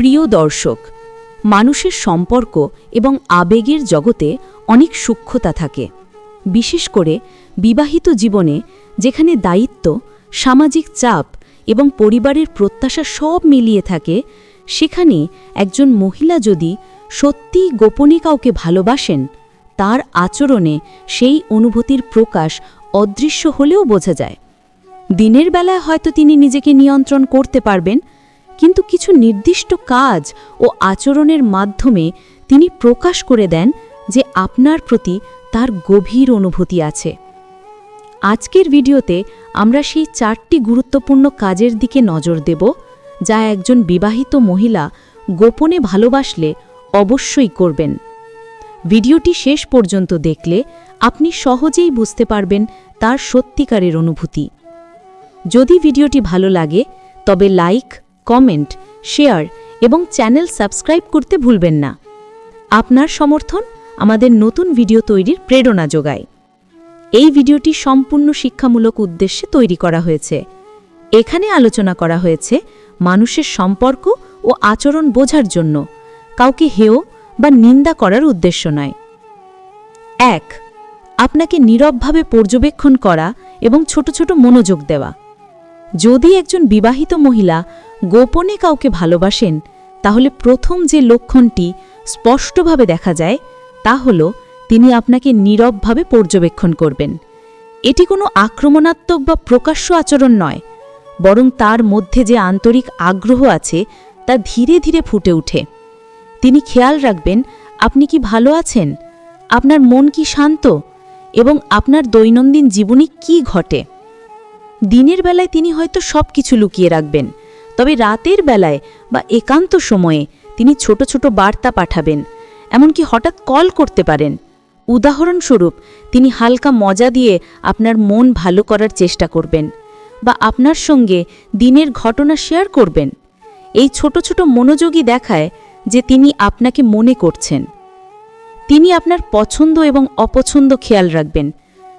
প্রিয় দর্শক, মানুষের সম্পর্ক এবং আবেগের জগতে অনেক সূক্ষ্মতা থাকে। বিশেষ করে বিবাহিত জীবনে, যেখানে দায়িত্ব, সামাজিক চাপ এবং পরিবারের প্রত্যাশা সব মিলিয়ে থাকে, সেখানে একজন মহিলা যদি সত্যিই গোপনে কাউকে ভালোবাসেন, তার আচরণে সেই অনুভূতির প্রকাশ অদৃশ্য হলেও বোঝা যায়। দিনের বেলায় হয়তো তিনি নিজেকে নিয়ন্ত্রণ করতে পারবেন কিন্তু কিছু নির্দিষ্ট কাজ ও আচরণের মাধ্যমে তিনি প্রকাশ করে দেন যে আপনার প্রতি তার গভীর অনুভূতি আছে। আজকের ভিডিওতে আমরা সেই চারটি গুরুত্বপূর্ণ কাজের দিকে নজর দেব, যা একজন বিবাহিত মহিলা গোপনে ভালোবাসলে অবশ্যই করবেন। ভিডিওটি শেষ পর্যন্ত দেখলে আপনি সহজেই বুঝতে পারবেন তার সত্যিকারের অনুভূতি। যদি ভিডিওটি ভালো লাগে, তবে লাইক কমেন্ট, শেয়ার এবং চ্যানেল সাবস্ক্রাইব করতে ভুলবেন না। আপনার সমর্থন আমাদের নতুন ভিডিও তৈরির প্রেরণা যোগায়। এই ভিডিওটি সম্পূর্ণ শিক্ষামূলক উদ্দেশ্যে তৈরি করা হয়েছে। এখানে আলোচনা করা হয়েছে মানুষের সম্পর্ক ও আচরণ বোঝার জন্য, কাউকে হেয় বা নিন্দা করার উদ্দেশ্য নয়। এক, আপনাকে নীরবভাবে পর্যবেক্ষণ করা এবং ছোট ছোট মনোযোগ দেওয়া। যদি একজন বিবাহিত মহিলা গোপনে কাউকে ভালোবাসেন, তাহলে প্রথম যে লক্ষণটি স্পষ্টভাবে দেখা যায়, তা হল তিনি আপনাকে নীরবভাবে পর্যবেক্ষণ করবেন। এটি কোনো আক্রমণাত্মক বা প্রকাশ্য আচরণ নয়, বরং তার মধ্যে যে আন্তরিক আগ্রহ আছে, তা ধীরে ধীরে ফুটে ওঠে। তিনি খেয়াল রাখবেন, আপনি কি ভালো আছেন? আপনার মন কি শান্ত? এবং আপনার দৈনন্দিন জীবনে কি ঘটে? দিনের বেলায় তিনি হয়তো সব কিছু লুকিয়ে রাখবেন। তবে রাতের বেলায় বা একান্ত সময়ে তিনি ছোট ছোট বার্তা পাঠাবেন। এমনকি হঠাৎ কল করতে পারেন। উদাহরণস্বরূপ, তিনি হালকা মজা দিয়ে আপনার মন ভালো করার চেষ্টা করবেন বা আপনার সঙ্গে দিনের ঘটনা শেয়ার করবেন। এই ছোট ছোট মনোযোগী দেখায় যে তিনি আপনাকে মনে করছেন। তিনি আপনার পছন্দ এবং অপছন্দ খেয়াল রাখবেন।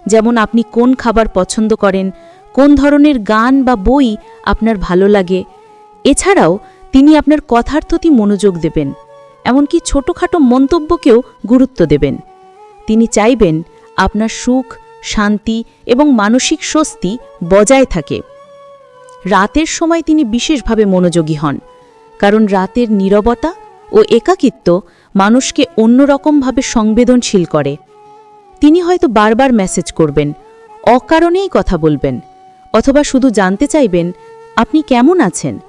যেমন আপনি কোন খাবার পছন্দ করেন কোন ধরনের গান বা বই আপনার ভালো লাগে। এছাড়াও তিনি আপনার কথার্থতি মনোযোগ দেবেন, এমনকি ছোটোখাটো মন্তব্যকেও গুরুত্ব দেবেন। তিনি চাইবেন আপনার সুখ, শান্তি এবং মানসিক স্বস্তি বজায় থাকে। রাতের সময় তিনি বিশেষভাবে মনোযোগী হন, কারণ রাতের নীরবতা ও একাকিত্ব মানুষকে অন্যরকমভাবে সংবেদনশীল করে। তিনি হয়তো বারবার মেসেজ করবেন, অকারণেই কথা বলবেন। অথবা শুধু জানতে চাইবেন, আপনি কেমন আছেন?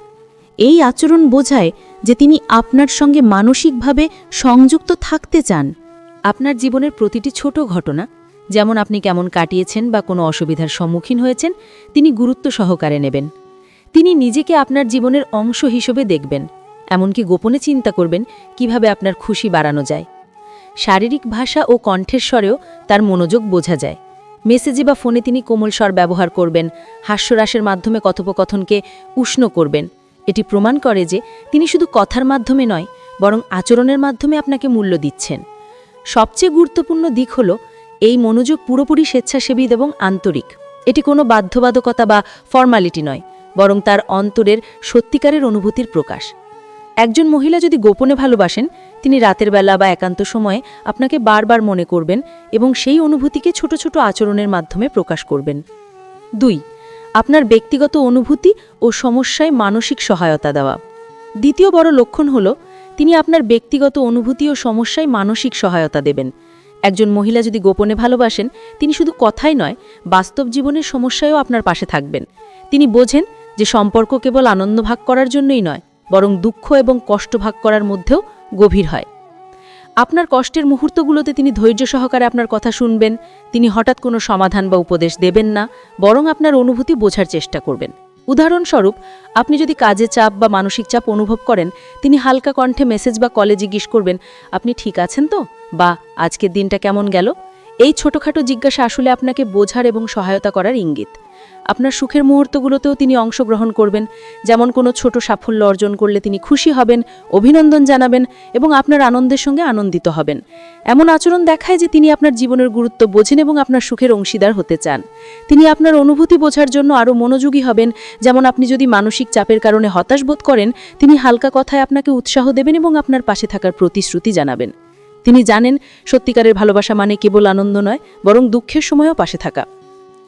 এই আচরণ বোঝায় যে তিনি আপনার সঙ্গে মানসিকভাবে সংযুক্ত থাকতে চান। আপনার জীবনের প্রতিটি ছোট ঘটনা, যেমন আপনি কেমন কাটিয়েছেন বা কোনো অসুবিধার সম্মুখীন হয়েছেন, তিনি গুরুত্ব সহকারে নেবেন। তিনি নিজেকে আপনার জীবনের অংশ হিসেবে দেখবেন, এমনকি গোপনে চিন্তা করবেন কীভাবে আপনার খুশি বাড়ানো যায়। শারীরিক ভাষা ও কণ্ঠের স্বরেও তার মনোযোগ বোঝা যায়। মেসেজে বা ফোনে তিনি কোমল স্বর ব্যবহার করবেন, হাস্যরাসের মাধ্যমে কথোপকথনকে উষ্ণ করবেন। এটি প্রমাণ করে যে তিনি শুধু কথার মাধ্যমে নয়, বরং আচরণের মাধ্যমে আপনাকে মূল্য দিচ্ছেন। সবচেয়ে গুরুত্বপূর্ণ দিক হল এই মনোযোগ পুরোপুরি স্বেচ্ছাসেবী এবং আন্তরিক। এটি কোনো বাধ্যবাধকতা বা ফর্মালিটি নয়, বরং তার অন্তরের সত্যিকারের অনুভূতির প্রকাশ। একজন মহিলা যদি গোপনে ভালোবাসেন, তিনি রাতের বেলা বা একান্ত সময়ে আপনাকে বারবার মনে করবেন এবং সেই অনুভূতিকে ছোট ছোট আচরণের মাধ্যমে প্রকাশ করবেন। দুই, আপনার ব্যক্তিগত অনুভূতি ও সমস্যায় মানসিক সহায়তা দেওয়া। দ্বিতীয় বড় লক্ষণ হল, তিনি আপনার ব্যক্তিগত অনুভূতি ও সমস্যায় মানসিক সহায়তা দেবেন। একজন মহিলা যদি গোপনে ভালোবাসেন, তিনি শুধু কথাই নয়, বাস্তব জীবনের সমস্যায়ও আপনার পাশে থাকবেন। তিনি বোঝেন যে সম্পর্ক কেবল আনন্দ ভাগ করার জন্যই নয় বরং দুঃখ এবং কষ্ট ভাগ করার মধ্যেও গভীর হয়। আপনার কষ্টের মুহূর্তগুলোতে তিনি ধৈর্য সহকারে আপনার কথা শুনবেন, তিনি হঠাৎ কোনো সমাধান বা উপদেশ দেবেন না, বরং আপনার অনুভূতি বোঝার চেষ্টা করবেন। উদাহরণস্বরূপ, আপনি যদি কাজে চাপ বা মানসিক চাপ অনুভব করেন, তিনি হালকা কণ্ঠে মেসেজ বা কলে জিজ্ঞেস করবেন, আপনি ঠিক আছেন তো? বা আজকের দিনটা কেমন গেল? এই ছোটোখাটো জিজ্ঞাসা আসলে আপনাকে বোঝার এবং সহায়তা করার ইঙ্গিত। আপনার সুখের মুহূর্তগুলোতেও তিনি অংশগ্রহণ করবেন। যেমন কোনো ছোট সাফল্য অর্জন করলে তিনি খুশি হবেন, অভিনন্দন জানাবেন এবং আপনার আনন্দের সঙ্গে আনন্দিত হবেন। এমন আচরণ দেখায় যে তিনি আপনার জীবনের গুরুত্ব বোঝেন এবং আপনার সুখের অংশীদার হতে চান। তিনি আপনার অনুভূতি বোঝার জন্য আরও মনোযোগী হবেন। যেমন আপনি যদি মানসিক চাপের কারণে হতাশ বোধ করেন, তিনি হালকা কথায় আপনাকে উৎসাহ দেবেন এবং আপনার পাশে থাকার প্রতিশ্রুতি জানাবেন। তিনি জানেন, সত্যিকারের ভালোবাসা মানে কেবল আনন্দ নয়, বরং দুঃখের সময়ও পাশে থাকা।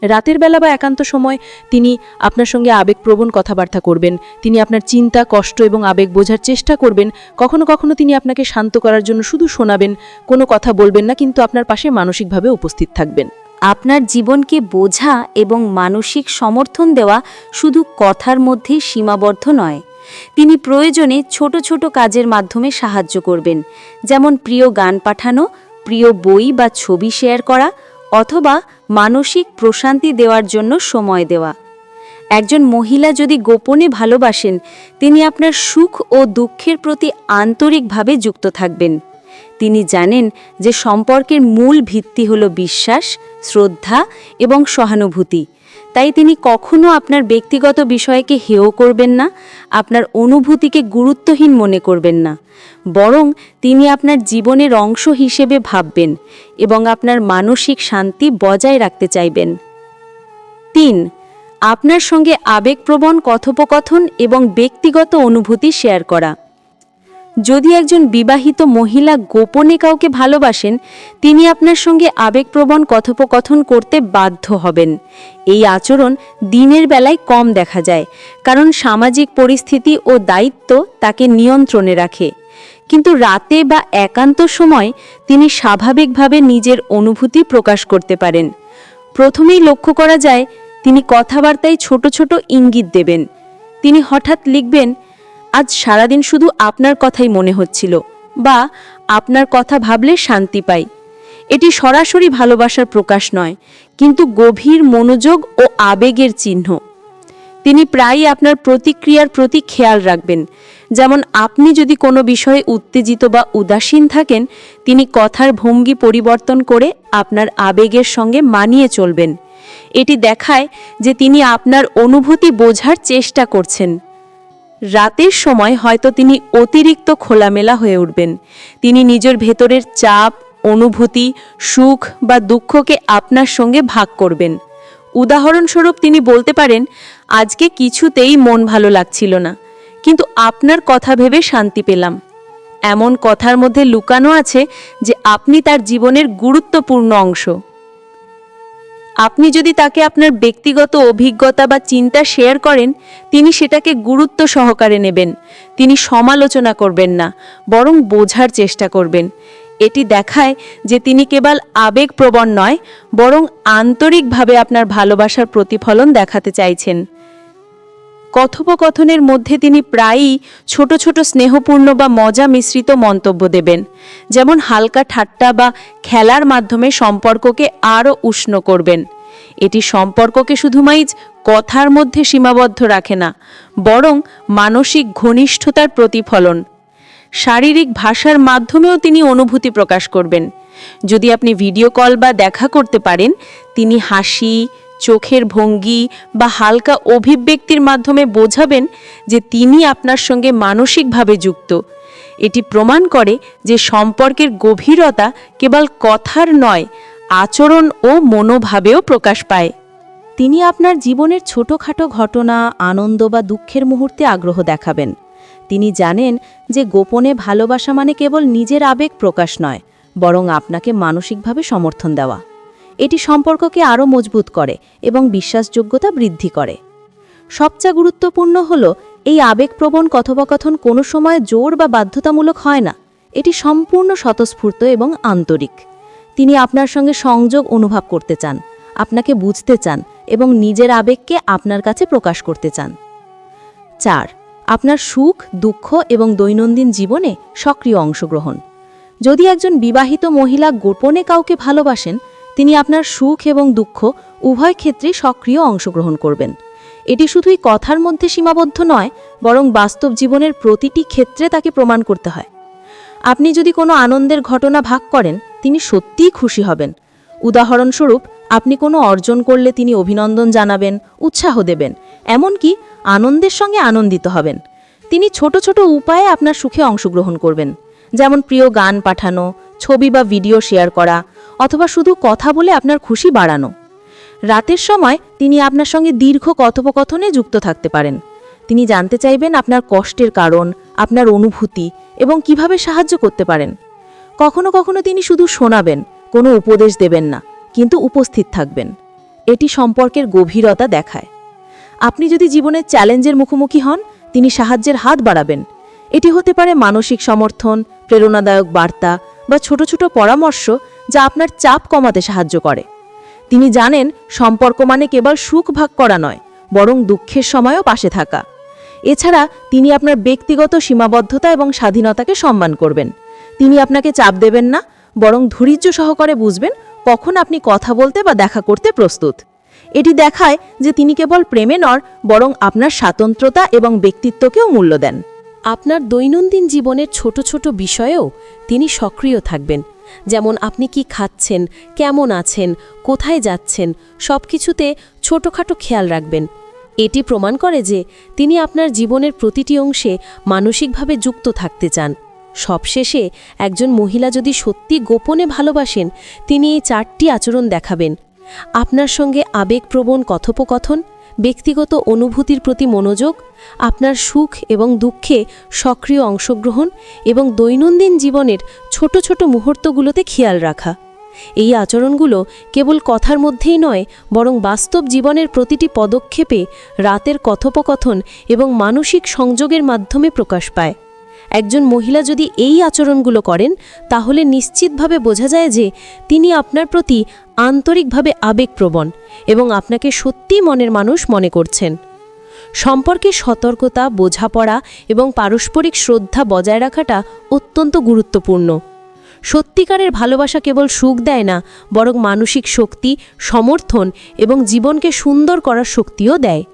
রাতের বেলা বা একান্ত সময় তিনি আপনার সঙ্গে আবেগপ্রবণ কথাবার্তা করবেন। তিনি আপনার চিন্তা, কষ্ট এবং আবেগ বোঝার চেষ্টা করবেন। কখনো কখনো তিনি আপনাকে শান্ত করার জন্য শুধু শোনাবেন, কোনো কথা বলবেন না, কিন্তু আপনার পাশে মানসিকভাবে উপস্থিত থাকবেন। আপনার জীবনকে বোঝা এবং মানসিক সমর্থন দেওয়া শুধু কথার মধ্যেই সীমাবদ্ধ নয়। তিনি প্রয়োজনে ছোট ছোট কাজের মাধ্যমে সাহায্য করবেন। যেমন প্রিয় গান পাঠানো, প্রিয় বই বা ছবি শেয়ার করা অথবা মানসিক প্রশান্তি দেওয়ার জন্য সময় দেওয়া। একজন মহিলা যদি গোপনে ভালোবাসেন, তিনি আপনার সুখ ও দুঃখের প্রতি আন্তরিকভাবে যুক্ত থাকবেন। তিনি জানেন যে সম্পর্কের মূল ভিত্তি হল বিশ্বাস, শ্রদ্ধা এবং সহানুভূতি। তাই তিনি কখনো আপনার ব্যক্তিগত বিষয়কে হেয় করবেন না, আপনার অনুভূতিকে গুরুত্বহীন মনে করবেন না। বরং তিনি আপনার জীবনের অংশ হিসেবে ভাববেন এবং আপনার মানসিক শান্তি বজায় রাখতে চাইবেন। তিন, আপনার সঙ্গে আবেগপ্রবণ কথোপকথন এবং ব্যক্তিগত অনুভূতি শেয়ার করা। যদি একজন বিবাহিত মহিলা গোপনে কাউকে ভালোবাসেন, তিনি আপনার সঙ্গে আবেগপ্রবণ কথোপকথন করতে বাধ্য হবেন। এই আচরণ দিনের বেলায় কম দেখা যায়, কারণ সামাজিক পরিস্থিতি ও দায়িত্ব তাকে নিয়ন্ত্রণে রাখে। কিন্তু রাতে বা একান্ত সময় তিনি স্বাভাবিকভাবে নিজের অনুভূতি প্রকাশ করতে পারেন। প্রথমেই লক্ষ্য করা যায়, তিনি কথাবার্তায় ছোট ছোট ইঙ্গিত দেবেন। তিনি হঠাৎ লিখবেন আজ সারাদিন শুধু আপনার কথাই মনে হচ্ছিল বা আপনার কথা ভাবলে শান্তি পাই। এটি সরাসরি ভালোবাসার প্রকাশ নয়, কিন্তু গভীর মনোযোগ ও আবেগের চিহ্ন। তিনি প্রায়ই আপনার প্রতিক্রিয়ার প্রতি খেয়াল রাখবেন। যেমন আপনি যদি কোনো বিষয়ে উত্তেজিত বা উদাসীন থাকেন, তিনি কথার ভঙ্গি পরিবর্তন করে আপনার আবেগের সঙ্গে মানিয়ে চলবেন। এটি দেখায় যে তিনি আপনার অনুভূতি বোঝার চেষ্টা করছেন। রাতের সময় হয়তো তিনি অতিরিক্ত খোলামেলা হয়ে উঠবেন। তিনি নিজের ভেতরের চাপ, অনুভূতি, সুখ বা দুঃখকে আপনার সঙ্গে ভাগ করবেন। উদাহরণস্বরূপ তিনি বলতে পারেন, আজকে কিছুতেই মন ভালো লাগছিল না, কিন্তু আপনার কথা ভেবে শান্তি পেলাম। এমন কথার মধ্যে লুকানো আছে যে আপনি তার জীবনের গুরুত্বপূর্ণ অংশ। আপনি যদি তাকে আপনার ব্যক্তিগত অভিজ্ঞতা বা চিন্তা শেয়ার করেন, তিনি সেটাকে গুরুত্ব সহকারে নেবেন। তিনি সমালোচনা করবেন না, বরং বোঝার চেষ্টা করবেন। এটি দেখায় যে তিনি কেবল আবেগপ্রবণ নয়, বরং আন্তরিকভাবে আপনার ভালোবাসার প্রতিফলন দেখাতে চাইছেন। কথোপকথনের মধ্যে তিনি প্রায়ই ছোট ছোট স্নেহপূর্ণ বা মজা মিশ্রিত মন্তব্য দেবেন, যেমন হালকা ঠাট্টা বা খেলার মাধ্যমে সম্পর্ককে আরও উষ্ণ করবেন। এটি সম্পর্ককে শুধুমাইজ কথার মধ্যে সীমাবদ্ধ রাখে না, বরং মানসিক ঘনিষ্ঠতার প্রতিফলন। শারীরিক ভাষার মাধ্যমেও তিনি অনুভূতি প্রকাশ করবেন। যদি আপনি ভিডিও কল বা দেখা করতে পারেন, তিনি হাসি চোখের ভঙ্গি বা হালকা অভিব্যক্তির মাধ্যমে বোঝাবেন যে তিনি আপনার সঙ্গে মানসিকভাবে যুক্ত। এটি প্রমাণ করে যে সম্পর্কের গভীরতা কেবল কথার নয়, আচরণ ও মনোভাবেও প্রকাশ পায়। তিনি আপনার জীবনের ছোটোখাটো ঘটনা, আনন্দ বা দুঃখের মুহূর্তে আগ্রহ দেখাবেন। তিনি জানেন যে গোপনে ভালোবাসা মানে কেবল নিজের আবেগ প্রকাশ নয়, বরং আপনাকে মানসিকভাবে সমর্থন দেওয়া। এটি সম্পর্ককে আরও মজবুত করে এবং বিশ্বাসযোগ্যতা বৃদ্ধি করে। সবচেয়ে গুরুত্বপূর্ণ হল, এই আবেগপ্রবণ কথোপকথন কোনো সময় জোর বা বাধ্যতামূলক হয় না। এটি সম্পূর্ণ স্বতঃস্ফূর্ত এবং আন্তরিক। তিনি আপনার সঙ্গে সংযোগ অনুভব করতে চান, আপনাকে বুঝতে চান এবং নিজের আবেগকে আপনার কাছে প্রকাশ করতে চান। চার, আপনার সুখ, দুঃখ এবং দৈনন্দিন জীবনে সক্রিয় অংশগ্রহণ। যদি একজন বিবাহিত মহিলা গোপনে কাউকে ভালোবাসেন তিনি আপনার সুখ এবং দুঃখ উভয় ক্ষেত্রে সক্রিয় অংশগ্রহণ করবেন। এটি শুধুই কথার মধ্যে সীমাবদ্ধ নয়, বরং বাস্তব জীবনের প্রতিটি ক্ষেত্রে তাকে প্রমাণ করতে হয়। আপনি যদি কোনো আনন্দের ঘটনা ভাগ করেন, তিনি সত্যিই খুশি হবেন। উদাহরণস্বরূপ, আপনি কোনো অর্জন করলে তিনি অভিনন্দন জানাবেন, উৎসাহ দেবেন, এমনকি আনন্দের সঙ্গে আনন্দিত হবেন। তিনি ছোট ছোট উপায়ে আপনার সুখে অংশগ্রহণ করবেন, যেমন প্রিয় গান পাঠানো, ছবি বা ভিডিও শেয়ার করা অথবা শুধু কথা বলে আপনার খুশি বাড়ানো। রাতের সময় তিনি আপনার সঙ্গে দীর্ঘ কথোপকথনে যুক্ত থাকতে পারেন। তিনি জানতে চাইবেন আপনার কষ্টের কারণ, আপনার অনুভূতি এবং কীভাবে সাহায্য করতে পারেন। কখনো কখনো তিনি শুধু শোনাবেন, কোনো উপদেশ দেবেন না, কিন্তু উপস্থিত থাকবেন। এটি সম্পর্কের গভীরতা দেখায়। আপনি যদি জীবনের চ্যালেঞ্জের মুখোমুখি হন, তিনি সাহায্যের হাত বাড়াবেন। এটি হতে পারে মানসিক সমর্থন, প্রেরণাদায়ক বার্তা বা ছোট ছোট পরামর্শ যা আপনার চাপ কমাতে সাহায্য করে। তিনি জানেন, সম্পর্ক মানে কেবল সুখ ভাগ করা নয়, বরং দুঃখের সময়ও পাশে থাকা। এছাড়া তিনি আপনার ব্যক্তিগত সীমাবদ্ধতা এবং স্বাধীনতাকে সম্মান করবেন। তিনি আপনাকে চাপ দেবেন না, বরং ধৈর্য সহকারে বুঝবেন কখন আপনি কথা বলতে বা দেখা করতে প্রস্তুত। এটি দেখায় যে তিনি কেবল প্রেমে নর বরং আপনার স্বাতন্ত্রতা এবং ব্যক্তিত্বকেও মূল্য দেন। আপনার দৈনন্দিন জীবনের ছোট ছোট বিষয়েও তিনি সক্রিয় থাকবেন। যেমন আপনি কি খাচ্ছেন, কেমন আছেন, কোথায় যাচ্ছেন সব কিছুতে ছোটোখাটো খেয়াল রাখবেন। এটি প্রমাণ করে যে তিনি আপনার জীবনের প্রতিটি অংশে মানসিকভাবে যুক্ত থাকতে চান। সবশেষে একজন মহিলা যদি সত্যি গোপনে ভালোবাসেন, তিনি এই চারটি আচরণ দেখাবেন। আপনার সঙ্গে আবেগপ্রবণ কথোপকথন ব্যক্তিগত অনুভূতির প্রতি মনোযোগ, আপনার সুখ এবং দুঃখে সক্রিয় অংশগ্রহণ এবং দৈনন্দিন জীবনের ছোট ছোট মুহূর্তগুলোতে খেয়াল রাখা। এই আচরণগুলো কেবল কথার মধ্যেই নয়, বরং বাস্তব জীবনের প্রতিটি পদক্ষেপে রাতের কথোপকথন এবং মানসিক সংযোগের মাধ্যমে প্রকাশ পায়। একজন মহিলা যদি এই আচরণগুলো করেন, তাহলে নিশ্চিতভাবে বোঝা যায় যে তিনি আপনার প্রতি আন্তরিকভাবে আবেগপ্রবণ এবং আপনাকে সত্যি মনের মানুষ মনে করছেন। সম্পর্কে সতর্কতা, বোঝাপড়া এবং পারস্পরিক শ্রদ্ধা বজায় রাখাটা অত্যন্ত গুরুত্বপূর্ণ। সত্যিকারের ভালোবাসা কেবল সুখ দেয় না, বরং মানসিক শক্তি, সমর্থন এবং জীবনকে সুন্দর করার শক্তিও দেয়।